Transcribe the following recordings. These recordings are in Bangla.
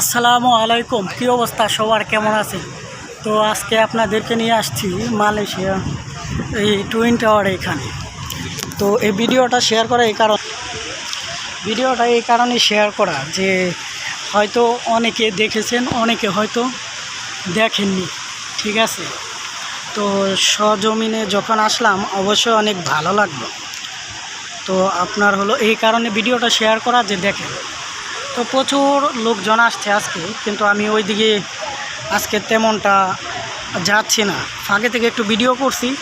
আসসালামু আলাইকুম। কী অবস্থা? সবার কেমন আছে? তো আজকে আপনাদেরকে নিয়ে আসছি মালয়েশিয়া, এই টুইন টাওয়ার এখানে। তো এই ভিডিওটা শেয়ার করা এই কারণ ভিডিওটা এই কারণে শেয়ার করা যে হয়তো অনেকে দেখেছেন, অনেকে হয়তো দেখেননি। ঠিক আছে? তো সজমিনে যখন আসলাম, অবশ্যই অনেক ভালো লাগল। তো আপনার হলো এই কারণে ভিডিওটা শেয়ার করা যে দেখেন। তো প্রচুর লোকজন আসছে আজকে, কিন্তু আমি ওই দিকে আজকে তেমনটা যাচ্ছি না। ফাঁকে থেকে একটু ভিডিও করছি।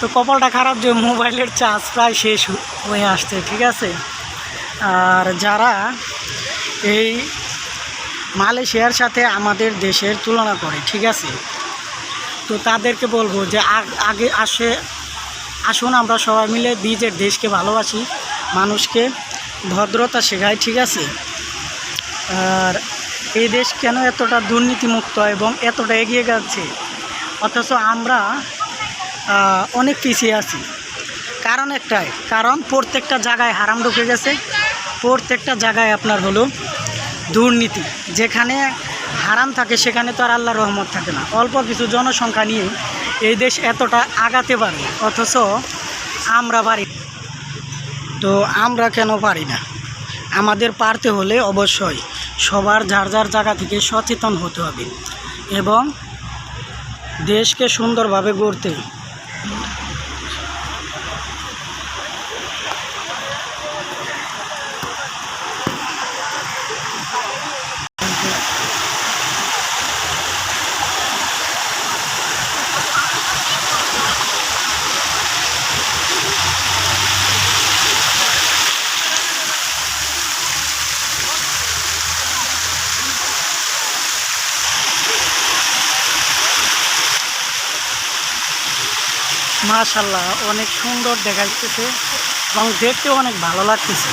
তো কপালটা খারাপ যে মোবাইলের চার্জ প্রায় শেষ হয়ে আসছে, ঠিক আছে? আর যারা এই মালয়েশিয়ার সাথে আমাদের দেশের তুলনা করে, ঠিক আছে? তো তাদেরকে বলব যে আগ- আগে আসে, আসুন আমরা সবাই মিলে নিজের দেশকে ভালোবাসি, মানুষকে ভদ্রতা শেখাই, ঠিক আছে? আর এই দেশ কেন এতটা দুর্নীতিমুক্ত এবং এতটা এগিয়ে যাচ্ছে? অথচ আমরা অনেক পিছিয়ে আছি। কারণ একটাই, কারণ প্রত্যেকটা জায়গায় হারাম ঢুকে গেছে। প্রত্যেকটা জায়গায় আপনার হলো দুর্নীতি। যেখানে হারাম থাকে, সেখানে তো আর আল্লাহ রহমত থাকে না। অল্প কিছু জনসংখ্যা নিয়ে এই দেশ এতটা আগাতে পারে, অথচ আমরা পারি তো আমরা কেন পারি না? আমাদের পারতে হলে অবশ্যই সবার যার যার জায়গা থেকে সচেতন হতে হবে এবং দেশকে সুন্দরভাবে গড়তে মাশাল্লাহ অনেক সুন্দর দেখাইতেছে এবং দেখতেও অনেক ভালো লাগতেছে।